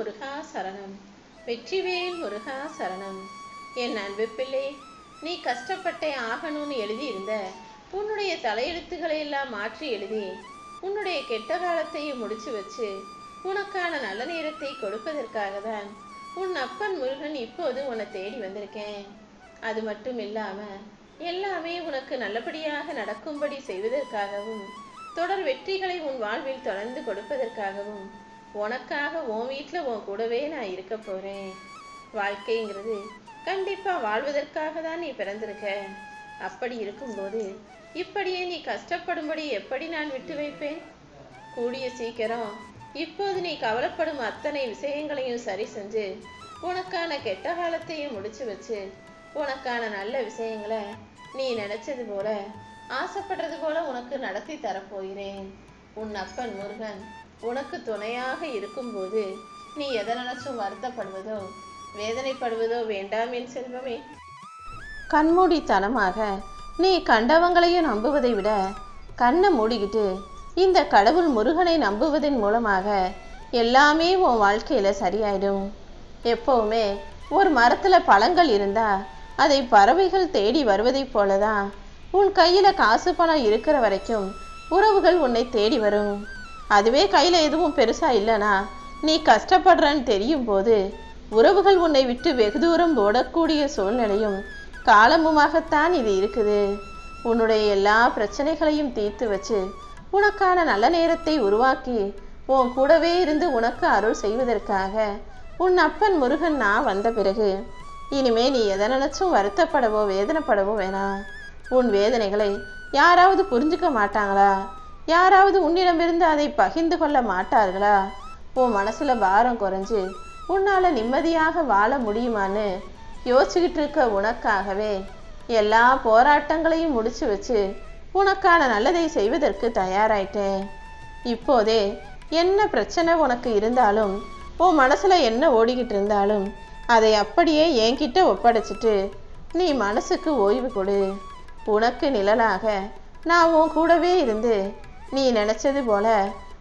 முருகா சரணம். வெற்றிவேல் முருகா சரணம். என் அன்பு பிள்ளை நீ கஷ்டப்பட்டே ஆகணும்னு எழுதியிருந்த உன்னுடைய தலையெழுத்துக்களை எல்லாம் மாற்றி எழுதி உன்னுடைய கெட்ட காலத்தையும் முடிச்சு வச்சு உனக்கான நல்ல நேரத்தை கொடுப்பதற்காக தான் உன் அப்பன் முருகன் இப்போது உன்னை தேடி வந்திருக்கேன். அது மட்டும் இல்லாம எல்லாமே உனக்கு நல்லபடியாக நடக்கும்படி செய்வதற்காகவும் தொடர் வெற்றிகளை உன் வாழ்வில் தொடர்ந்து கொடுப்பதற்காகவும் உனக்காக உன் வீட்டில் உன் கூடவே நான் இருக்க போறேன். வாழ்க்கைங்கிறது கண்டிப்பா வாழ்வதற்காக தான் நீ பிறந்திருக்க. அப்படி இருக்கும்போது இப்படியே நீ கஷ்டப்படும்படி எப்படி நான் விட்டு வைப்பேன்? கூடிய சீக்கிரம் இப்போது நீ கவலைப்படும் அத்தனை விஷயங்களையும் சரி செஞ்சு உனக்கான கெட்ட காலத்தையும் முடிச்சு வச்சு உனக்கான நல்ல விஷயங்களை நீ நினைச்சது போல ஆசைப்படுறது போல உனக்கு நடத்தி தரப்போகிறேன் உன் அப்பன் முருகன் உனக்கு துணையாக இருக்கும்போது நீ எதை நினைச்சும் வருத்தப்படுவதோ வேதனைப்படுவதோ வேண்டாம் என் செல்வமே. கண்மூடித்தனமாக நீ கண்டவங்களையும் நம்புவதை விட கண்ணை மூடிக்கிட்டு இந்த கடவுள் முருகனை நம்புவதன் மூலமாக எல்லாமே உன் வாழ்க்கையில் சரியாயிடும். எப்பவுமே ஒரு மரத்தில் பழங்கள் இருந்தால் அதை பறவைகள் தேடி வருவதைப் போலதான் உன் கையில் காசு பணம் இருக்கிற வரைக்கும் உறவுகள் உன்னை தேடி வரும். அதுவே கையில் எதுவும் பெருசாக இல்லைனா நீ கஷ்டப்படுறன்னு தெரியும் போது உறவுகள் உன்னை விட்டு வெகு தூரம் ஓடக்கூடிய சூழ்நிலையும் காலமுமாகத்தான் இது இருக்குது. உன்னுடைய எல்லா பிரச்சனைகளையும் தீர்த்து வச்சு உனக்கான நல்ல நேரத்தை உருவாக்கி உன் கூடவே இருந்து உனக்கு அருள் செய்வதற்காக உன் அப்பன் முருகன் நான் வந்த பிறகு இனிமே நீ எதை நினைச்சும் வருத்தப்படவோ வேதனைப்படவோ வேணாம். உன் வேதனைகளை யாராவது புரிஞ்சுக்க மாட்டாங்களா? யாராவது உன்னிடமிருந்து அதை பகிர்ந்து கொள்ள மாட்டார்களா? உன் மனசுல பாரம் குறைஞ்சு உன்னால நிம்மதியாக வாழ முடியுமான்னு யோசிச்சுக்கிட்டு இருக்க உனக்காகவே எல்லா போராட்டங்களையும் முடிச்சு வச்சு உனக்கான நல்லதை செய்வதற்கு தயாராயிட்டேன். இப்போதே என்ன பிரச்சனை உனக்கு இருந்தாலும் உன் மனசுல என்ன ஓடிக்கிட்டு இருந்தாலும் அதை அப்படியே என்கிட்ட ஒப்படைச்சிட்டு நீ மனசுக்கு ஓய்வு கொடு. உனக்கு நிழலாக நான் உன் கூடவே இருந்து நீ நினச்சது போல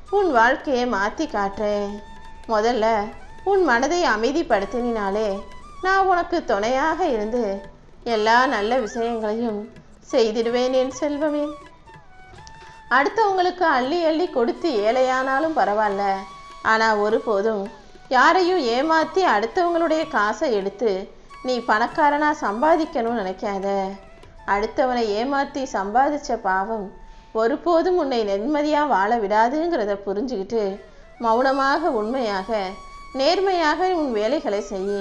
உன் வாழ்க்கையை மாற்றி காட்டுறேன். முதல்ல உன் மனதை அமைதிப்படுத்தினாலே நான் உனக்கு துணையாக இருந்து எல்லா நல்ல விஷயங்களையும் செய்திடுவேன் என் செல்வமே. அடுத்தவங்களுக்கு அள்ளி அள்ளி கொடுத்து ஏழையானாலும் பரவாயில்ல. ஆனால் ஒருபோதும் யாரையும் ஏமாற்றி அடுத்தவங்களுடைய காசை எடுத்து நீ பணக்காரனாக சம்பாதிக்கணும்னு நினைக்காத. அடுத்தவனை ஏமாற்றி சம்பாதிச்ச பாவம் ஒருபோதும் உன்னை நிம்மதியாக வாழ விடாதுங்கிறத புரிஞ்சுக்கிட்டு மௌனமாக உண்மையாக நேர்மையாக உன் வேலைகளை செய்ய.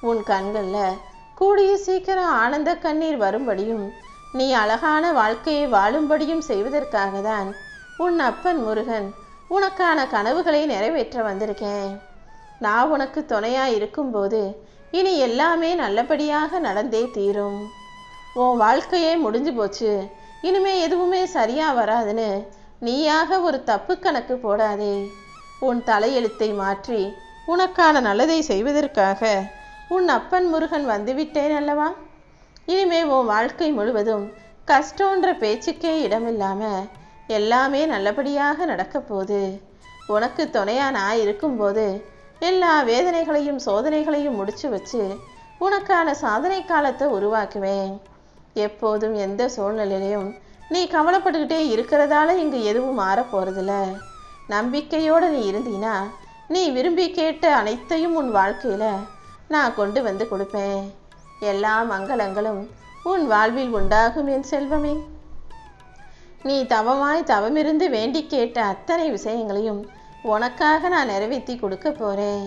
உன் கண்களில் கூடிய சீக்கிரம் ஆனந்த கண்ணீர் வரும்படியும் நீ அழகான வாழ்க்கையை வாழும்படியும் செய்வதற்காக தான் உன் அப்பன் முருகன் உனக்கான கனவுகளை நிறைவேற்ற வந்திருக்கேன். நான் உனக்கு துணையாக இருக்கும்போது இனி எல்லாமே நல்லபடியாக நடந்தே தீரும். உன் வாழ்க்கையே முடிஞ்சு போச்சு. இனிமே எதுவுமே சரியா வராதுன்னு நீயாக ஒரு தப்பு கணக்கு போடாதே. உன் தலையெழுத்தை மாற்றி உனக்கான நல்லதை செய்வதற்காக உன் அப்பன் முருகன் வந்துவிட்டேன் அல்லவா? இனிமே உன் வாழ்க்கை முழுவதும் கஷ்டன்ற பேச்சுக்கே இடமில்லாம எல்லாமே நல்லபடியாக நடக்கப் போகுது. உனக்கு துணையா நான் இருக்கும்போது எல்லா வேதனைகளையும் சோதனைகளையும் முடிச்சு வச்சு உனக்கான சாதனை காலத்தை உருவாக்குவேன். எப்போதும் எந்த சூழ்நிலையிலையும் நீ கவலைப்பட்டுக்கிட்டே இருக்கிறதால இங்கு எதுவும் மாறப் போறதில்ல நம்பிக்கையோடு நீ இருந்தீனா நீ விரும்பி கேட்ட அனைத்தையும் உன் வாழ்க்கையில நான் கொண்டு வந்து கொடுப்பேன். எல்லா மங்களங்களும் உன் வாழ்வில் உண்டாகும் என் செல்வமே. நீ தவமாய் தவமிருந்து வேண்டி கேட்ட அத்தனை விஷயங்களையும் உனக்காக நான் நிறைவேற்றி கொடுக்க போறேன்.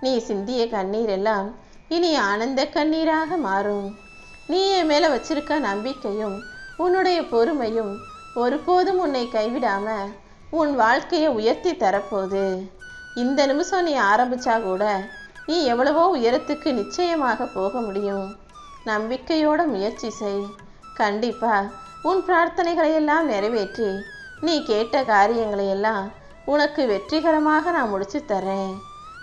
நீ சிந்திய கண்ணீர் எல்லாம் இனி ஆனந்த கண்ணீராக மாறும். நீ என் மேலே வச்சிருக்க நம்பிக்கையும் உன்னுடைய பொறுமையும் ஒருபோதும் உன்னை கைவிடாம உன் வாழ்க்கையை உயர்த்தி தரப்போகுது. இந்த நிமிஷம் நீ ஆரம்பிச்சா கூட நீ எவ்வளவோ உயரத்துக்கு நிச்சயமாக போக முடியும். நம்பிக்கையோட முயற்சி செய். கண்டிப்பா உன் பிரார்த்தனைகளையெல்லாம் நிறைவேற்றி நீ கேட்ட காரியங்களையெல்லாம் உனக்கு வெற்றிகரமாக நான் முடிச்சு தரேன்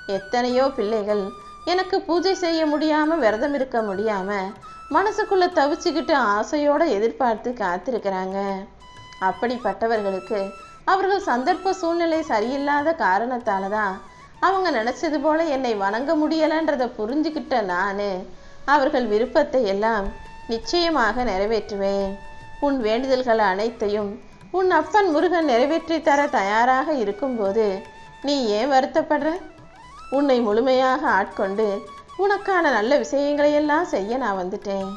எத்தனையோ பிள்ளைகள் எனக்கு பூஜை செய்ய முடியாமல் விரதம் இருக்க முடியாமல் மனசுக்குள்ள தவிச்சுக்கிட்டு ஆசையோட எதிர்பார்த்து காத்திருக்கிறாங்க. அப்படிப்பட்டவர்களுக்கு அவர்கள் சந்தர்ப்ப சூழ்நிலை சரியில்லாத காரணத்தால தான் அவங்க நினச்சது போல என்னை வணங்க முடியலன்றத புரிஞ்சுக்கிட்ட நான் அவர்கள் விருப்பத்தை எல்லாம் நிச்சயமாக நிறைவேற்றுவேன். உன் வேண்டுதல்கள் அனைத்தையும் உன் அப்பன் முருகன் நிறைவேற்றி தர தயாராக இருக்கும்போது நீ ஏன் வருத்தப்படுற? உன்னை முழுமையாக ஆட்கொண்டு உனக்கான நல்ல விஷயங்களையெல்லாம் செய்ய நான் வந்துட்டேன்.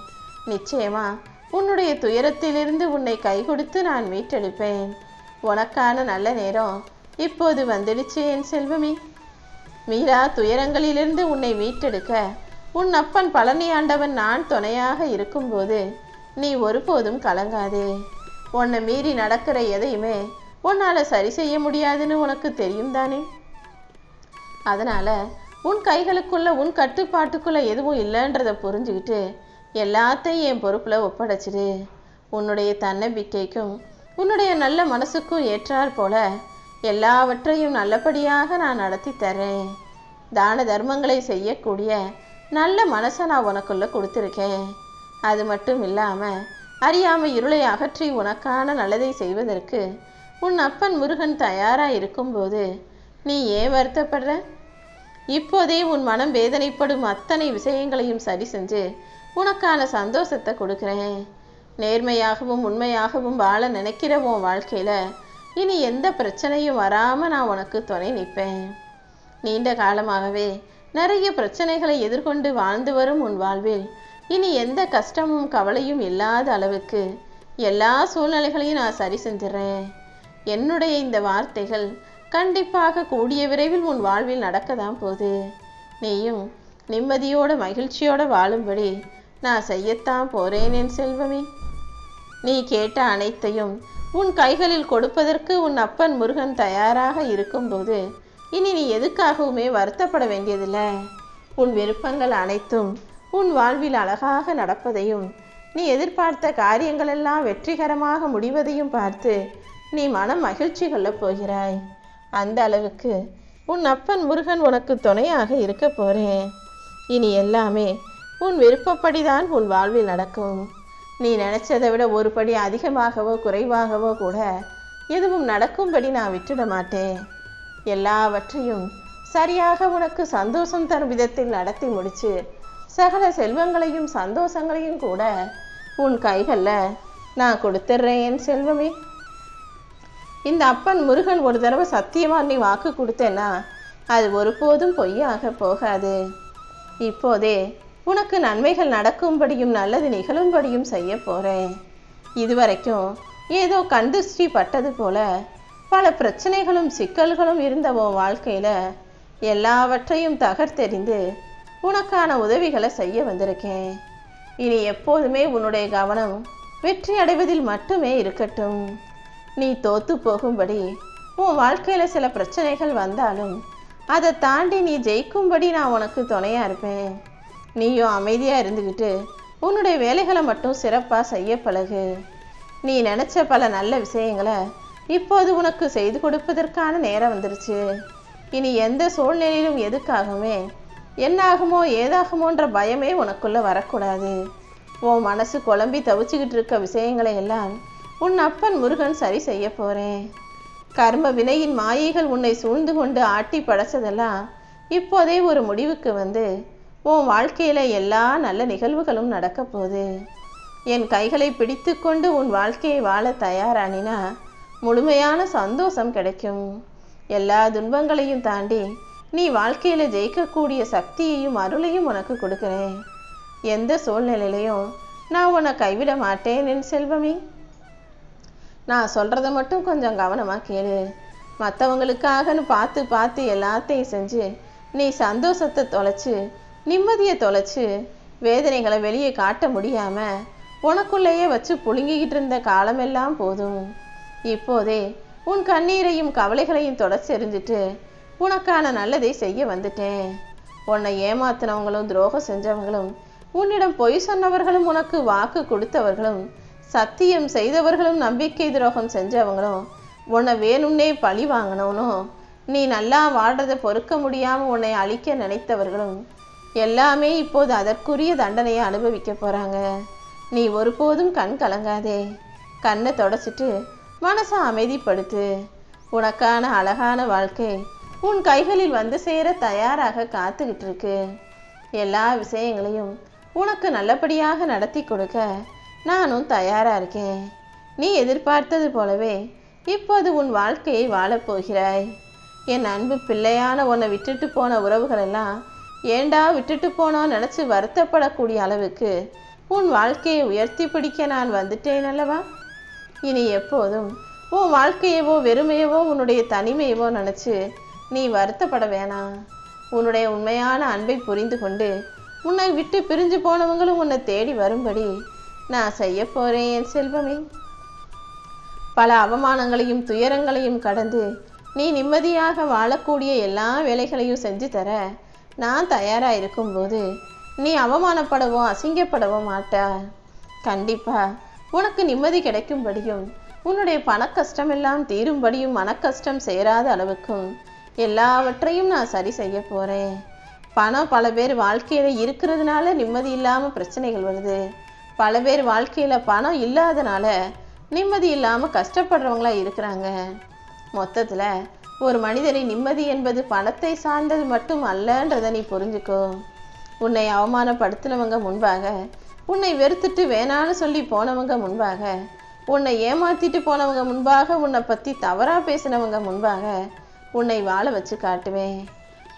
நிச்சயமா உன்னுடைய துயரத்திலிருந்து உன்னை கை கொடுத்து நான் மீட்டெடுப்பேன். உனக்கான நல்ல நேரம் இப்போது வந்துடுச்சு என் செல்வமி. மீரா துயரங்களிலிருந்து உன்னை மீட்டெடுக்க உன் அப்பன் பழனி ஆண்டவன் நான் துணையாக இருக்கும்போது நீ ஒருபோதும் கலங்காதே. உன்னை மீறி நடக்கிற எதையுமே உன்னால் சரி செய்ய முடியாதுன்னு உனக்கு தெரியும் தானே? அதனால உன் கைகளுக்குள்ள உன் கட்டுப்பாட்டுக்குள்ள எதுவும் இல்லைன்றதை புரிஞ்சுக்கிட்டு எல்லாத்தையும் என் பொறுப்பில் ஒப்படைச்சிடு. உன்னுடைய தன்னம்பிக்கைக்கும் உன்னுடைய நல்ல மனசுக்கும் ஏற்றாற் போல எல்லாவற்றையும் நல்லபடியாக நான் நடத்தி தரேன் தான தர்மங்களை செய்யக்கூடிய நல்ல மனசை நான் உனக்குள்ள கொடுத்துருக்கேன். அது மட்டும் இல்லாமல் அறியாமல் இருளை அகற்றி உனக்கான நல்லதை செய்வதற்கு உன் அப்பன் முருகன் தயாராக இருக்கும்போது நீ ஏன் வருத்தப்படுற? இப்போதே உன் மனம் வேதனைப்படும் அத்தனை விஷயங்களையும் சரி செஞ்சு உனக்கான சந்தோஷத்தை கொடுக்குறேன். நேர்மையாகவும் உண்மையாகவும் வாழ நினைக்கிற உன் வாழ்க்கையில் இனி எந்த பிரச்சனையும் வராமல் நான் உனக்கு துணை நிற்பேன். நீண்ட காலமாகவே நிறைய பிரச்சனைகளை எதிர்கொண்டு வாழ்ந்து வரும் உன் வாழ்வில் இனி எந்த கஷ்டமும் கவலையும் இல்லாத அளவுக்கு எல்லா சூழ்நிலைகளையும் நான் சரி செஞ்சிடறேன். என்னுடைய இந்த வார்த்தைகள் கண்டிப்பாக கூடிய விரைவில் உன் வாழ்வில் நடக்க தான் நீயும் நிம்மதியோட மகிழ்ச்சியோட வாழும்படி நான் செய்யத்தான் போறேன் என் செல்வமே. நீ கேட்ட அனைத்தையும் உன் கைகளில் கொடுப்பதற்கு உன் அப்பன் முருகன் தயாராக இருக்கும்போது இனி நீ எதுக்காகவுமே வருத்தப்பட வேண்டியதில்லை. உன் விருப்பங்கள் அனைத்தும் உன் வாழ்வில் அழகாக நடப்பதையும் நீ எதிர்பார்த்த காரியங்களெல்லாம் வெற்றிகரமாக முடிவதையும் பார்த்து நீ மனம் மகிழ்ச்சி கொள்ளப் போகிறாய். அந்த அளவுக்கு உன் அப்பன் முருகன் உனக்கு துணையாக இருக்க போகிறேன் இனி எல்லாமே உன் விருப்பப்படிதான் உன் வாழ்வில் நடக்கும். நீ நினைச்சதை விட ஒரு படி அதிகமாகவோ குறைவாகவோ கூட எதுவும் நடக்கும்படி நான் விட்டுட மாட்டேன். எல்லாவற்றையும் சரியாக உனக்கு சந்தோஷம் தரும் விதத்தில் நடத்தி முடிச்சு சகல செல்வங்களையும் சந்தோஷங்களையும் கூட உன் கைகளில் நான் கொடுத்துட்றேன் என் செல்வமே. இந்த அப்பன் முருகன் ஒரு தடவை சத்தியமா நீ வாக்கு கொடுத்தேன்னா அது ஒருபோதும் பொய்யாக போகாது. இப்போதே உனக்கு நன்மைகள் நடக்கும்படியும் நல்லது நிகழும்படியும் செய்ய போகிறேன் இதுவரைக்கும் ஏதோ கண்திருஷ்டி பட்டது போல பல பிரச்சனைகளும் சிக்கல்களும் இருந்த உன் வாழ்க்கையில் எல்லாவற்றையும் தகர்த்தெறிந்து உனக்கான உதவிகளை செய்ய வந்திருக்கேன். இனி எப்போதுமே உன்னுடைய கவனம் வெற்றி அடைவதில் மட்டுமே இருக்கட்டும். நீ தோத்து போகும்படி. உன் வாழ்க்கையில் சில பிரச்சனைகள் வந்தாலும் அதை தாண்டி நீ ஜெயிக்கும்படி நான் உனக்கு துணையாக இருப்பேன். நீயும் அமைதியாக இருந்துக்கிட்டு உன்னுடைய வேலைகளை மட்டும் சிறப்பாக செய்ய பழகு. நீ நினச்ச பல நல்ல விஷயங்களை இப்போது உனக்கு செய்து கொடுப்பதற்கான நேரம் வந்துருச்சு. இனி எந்த சூழ்நிலையிலும் எதுக்காகவுமே என்னாகுமோ ஏதாகுமோன்ற பயமே உனக்குள்ளே வரக்கூடாது. உன் மனசு குழம்பி தவிச்சுக்கிட்டு இருக்க விஷயங்களை எல்லாம் உன் அப்பன் முருகன் சரி செய்ய போறேன். கர்ம வினையின் மாயைகள் உன்னை சூழ்ந்து கொண்டு ஆட்டி படைச்சதெல்லாம் இப்போதே ஒரு முடிவுக்கு வந்து உன் வாழ்க்கையில எல்லா நல்ல நிகழ்வுகளும் நடக்க போகுது. என் கைகளை பிடித்து கொண்டு உன் வாழ்க்கையை வாழ தயாரானினா முழுமையான சந்தோஷம் கிடைக்கும். எல்லா துன்பங்களையும் தாண்டி நீ வாழ்க்கையில ஜெயிக்கக்கூடிய சக்தியையும் அருளையும் உனக்கு கொடுக்குறேன். எந்த சூழ்நிலையிலையும் நான் உன்னை கைவிட மாட்டேன் என் செல்வமே. நான் சொல்கிறத மட்டும் கொஞ்சம் கவனமாக கேளு. மற்றவங்களுக்காகன்னு பார்த்து பார்த்து எல்லாத்தையும் செஞ்சு நீ சந்தோஷத்தை தொலைச்சு நிம்மதியை தொலைச்சு வேதனைகளை வெளியே காட்ட முடியாமல் உனக்குள்ளேயே வச்சு புழுங்கிக்கிட்டு இருந்த காலமெல்லாம் போதும். இப்போதே உன் கண்ணீரையும் கவலைகளையும் தொடச்செறிஞ்சிட்டு உனக்கான நல்லதை செய்ய வந்துட்டேன். உன்னை ஏமாத்தினவங்களும் துரோகம் செஞ்சவங்களும் உன்னிடம் பொய் சொன்னவர்களும் உனக்கு வாக்கு கொடுத்தவர்களும் சத்தியம் செய்தவர்களும் நம்பிக்கை துரோகம் செஞ்சவங்களும் உன்னை வேணும்னே பழி வாங்கினவனும் நீ நல்லா வாழ்றதை பொறுக்க முடியாமல் உன்னை அழிக்க நினைத்தவர்களும் எல்லாமே இப்போது அதற்குரிய தண்டனையை அனுபவிக்க போகிறாங்க நீ ஒருபோதும் கண் கலங்காதே. கண்ணை தொடச்சிட்டு மனசை அமைதிப்படுத்து. உனக்கான அழகான வாழ்க்கை உன் கைகளில் வந்து சேர தயாராக காத்துக்கிட்டு இருக்கு. எல்லா விஷயங்களையும் உனக்கு நல்லபடியாக நடத்தி கொடுக்க நானும் தயாராக இருக்கேன். நீ எதிர்பார்த்தது போலவே இப்போது உன் வாழ்க்கையை வாழப்போகிறாய் என் அன்பு பிள்ளையான உன்னை விட்டுட்டு போன உறவுகளெல்லாம் ஏண்டா விட்டுட்டு போனோம் நினச்சி வருத்தப்படக்கூடிய அளவுக்கு உன் வாழ்க்கையை உயர்த்தி பிடிக்க நான் வந்துட்டேன் அல்லவா? இனி எப்போதும் உன் வாழ்க்கையவோ வெறுமையவோ உன்னுடைய தனிமையவோ நினச்சி நீ வருத்தப்பட வேணாம். உன்னுடைய உண்மையான அன்பை புரிந்து கொண்டு உன்னை விட்டு பிரிஞ்சு போனவங்களும் உன்னை தேடி வரும்படி நான் செய்ய போகிறேன் என் செல்வமே. பல அவமானங்களையும் துயரங்களையும் கடந்து நீ நிம்மதியாக வாழக்கூடிய எல்லா வேலைகளையும் செஞ்சு தர நான் தயாராக இருக்கும்போது நீ அவமானப்படவோ அசிங்கப்படவோ மாட்டா. கண்டிப்பாக உனக்கு நிம்மதி கிடைக்கும்படியும் உன்னுடைய பணக்கஷ்டமெல்லாம் தீரும்படியும் மனக்கஷ்டம் சேராத அளவுக்கும் எல்லாவற்றையும் நான் சரி செய்ய போகிறேன் பணம் பல பேர் வாழ்க்கையில் இருக்கிறதுனால நிம்மதி இல்லாமல் பிரச்சனைகள் வருது. பல பேர் வாழ்க்கையில் பணம் இல்லாதனால நிம்மதி இல்லாமல் கஷ்டப்படுறவங்களா இருக்கிறாங்க. மொத்தத்தில் ஒரு மனிதனின் நிம்மதி என்பது பணத்தை சார்ந்தது மட்டும் அல்லன்றதை நீ புரிஞ்சுக்கோ. உன்னை அவமானப்படுத்தினவங்க முன்பாக உன்னை வெறுத்துட்டு வேணான்னு சொல்லி போனவங்க முன்பாக உன்னை ஏமாத்திட்டு போனவங்க முன்பாக உன்னை பற்றி தவறாக பேசினவங்க முன்பாக உன்னை வாழ வச்சு காட்டுவேன்.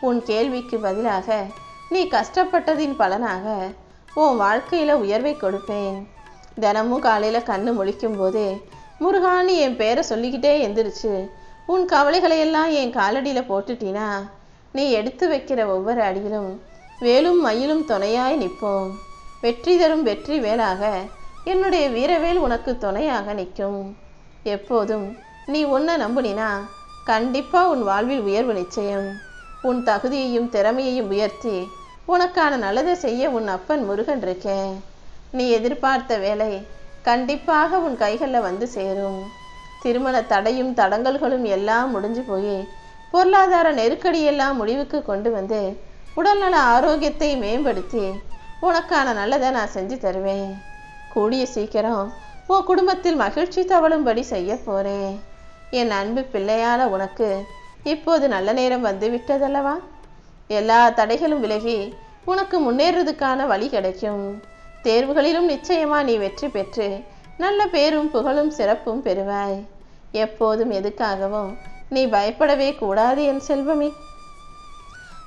உன் கேள்விக்கு பதிலாக நீ கஷ்டப்பட்டதின் பலனாக உன் வாழ்க்கையில் உயர்வை கொடுப்பேன். தினமும் காலையில் கண்ணு முழிக்கும் போதே முருகான்னு என் பேரை சொல்லிக்கிட்டே எந்திரிச்சு. உன் கவலைகளையெல்லாம் என் காலடியில் போட்டுட்டினா? நீ எடுத்து வைக்கிற ஒவ்வொரு அடியிலும் வேலும் மயிலும் துணையாய் நிற்போம். வெற்றி தரும் வெற்றி வேலாக என்னுடைய வீரவேல் உனக்கு துணையாக நிற்கும். எப்போதும் நீ உன்னை நம்புனினா கண்டிப்பாக உன் வாழ்வில் உயர்வு நிச்சயம். உன் தகுதியையும் திறமையையும் உயர்த்தி உனக்கான நல்லதை செய்ய உன் அப்பன் முருகன் இருக்கேன். நீ எதிர்பார்த்த வேலை கண்டிப்பாக உன் கைகளில் வந்து சேரும். திருமண தடையும் தடங்கல்களும் எல்லாம் முடிஞ்சு போய் பொருளாதார நெருக்கடியெல்லாம் முடிவுக்கு கொண்டு வந்து உடல்நல ஆரோக்கியத்தை மேம்படுத்தி உனக்கான நல்லதை நான் செஞ்சு தருவேன். கூடிய சீக்கிரம் உன் குடும்பத்தில் மகிழ்ச்சி தவழும்படி செய்ய போறேன். என் அன்பு பிள்ளையான உனக்கு இப்போது நல்ல நேரம் வந்து விட்டதல்லவா எல்லா தடைகளும் விலகி உனக்கு முன்னேறதுக்கான வழி கிடைக்கும். தேர்வுகளிலும் நிச்சயமா நீ வெற்றி பெற்று நல்ல பேரும் புகழும் சிறப்பும் பெறுவாய். எப்போதும் எதுக்காகவும் நீ பயப்படவே கூடாது என் செல்வமே.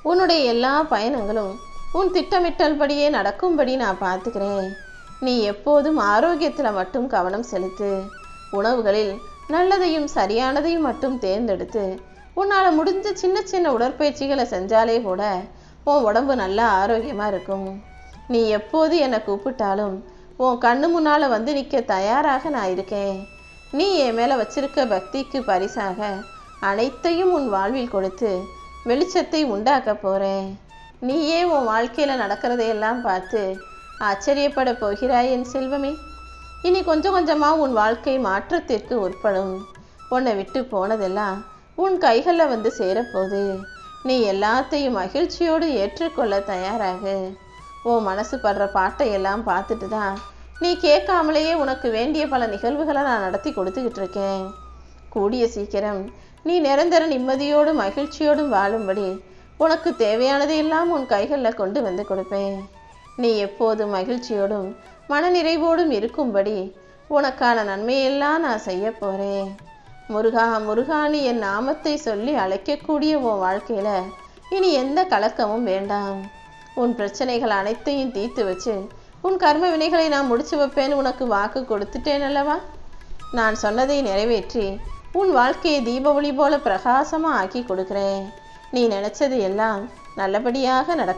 உன்னுடைய எல்லா பயணங்களும் உன் திட்டமிட்டல்படியே நடக்கும்படி நான் பார்த்துக்கிறேன். நீ எப்போதும் ஆரோக்கியத்தில் மட்டும் கவனம் செலுத்து. உணவுகளில் நல்லதையும் சரியானதையும் மட்டும் தேர்ந்தெடுத்து உன்னால் முடிஞ்ச சின்ன சின்ன உடற்பயிற்சிகளை செஞ்சாலே கூட உன் உடம்பு நல்லா ஆரோக்கியமாக இருக்கும். நீ எப்போது என்னை கூப்பிட்டாலும் உன் கண்ணு முன்னால் வந்து நிற்க தயாராக நான் இருக்கேன். நீ என் மேலே வச்சிருக்க பக்திக்கு பரிசாக அனைத்தையும் உன் வாழ்வில் கொடுத்து வெளிச்சத்தை உண்டாக்க போகிறேன் நீயே உன் வாழ்க்கையில் நடக்கிறதையெல்லாம் பார்த்து ஆச்சரியப்பட போகிறாய் என் செல்வமே. இனி கொஞ்சம் கொஞ்சமாக உன் வாழ்க்கை மாற்றத்திற்கு உட்படும். உன்னை விட்டு போனதெல்லாம் உன் கைகளில் வந்து சேரப்போகுது. நீ எல்லாத்தையும் மகிழ்ச்சியோடு ஏற்றுக்கொள்ள தயாராகு. உன் மனசு படுற பாட்டை எல்லாம் பார்த்துட்டு தான். நீ கேட்காமலேயே உனக்கு வேண்டிய பல நிகழ்வுகளை நான் நடத்தி கொடுத்துக்கிட்டு இருக்கேன். கூடிய சீக்கிரம் நீ நிரந்தர நிம்மதியோடும் மகிழ்ச்சியோடும் வாழும்படி உனக்கு தேவையானதையெல்லாம் உன் கைகளில் கொண்டு வந்து கொடுப்பேன். நீ எப்போதும் மகிழ்ச்சியோடும் மனநிறைவோடும் இருக்கும்படி உனக்கான நன்மையெல்லாம் நான் செய்ய போகிறேன் முருகா முருகானி என் நாமத்தை சொல்லி அழைக்கக்கூடிய உன் வாழ்க்கையில் இனி எந்த கலக்கமும் வேண்டாம். உன் பிரச்சனைகள் அனைத்தையும் தீர்த்து வச்சு உன் கர்ம வினைகளை நான் முடிச்சு வைப்பேன்னு உனக்கு வாக்கு கொடுத்துட்டேன் அல்லவா? நான் சொன்னதை நிறைவேற்றி உன் வாழ்க்கையை தீப ஒளி போல பிரகாசமாக ஆக்கி கொடுக்குறேன். நீ நினச்சது எல்லாம் நல்லபடியாக நடக்க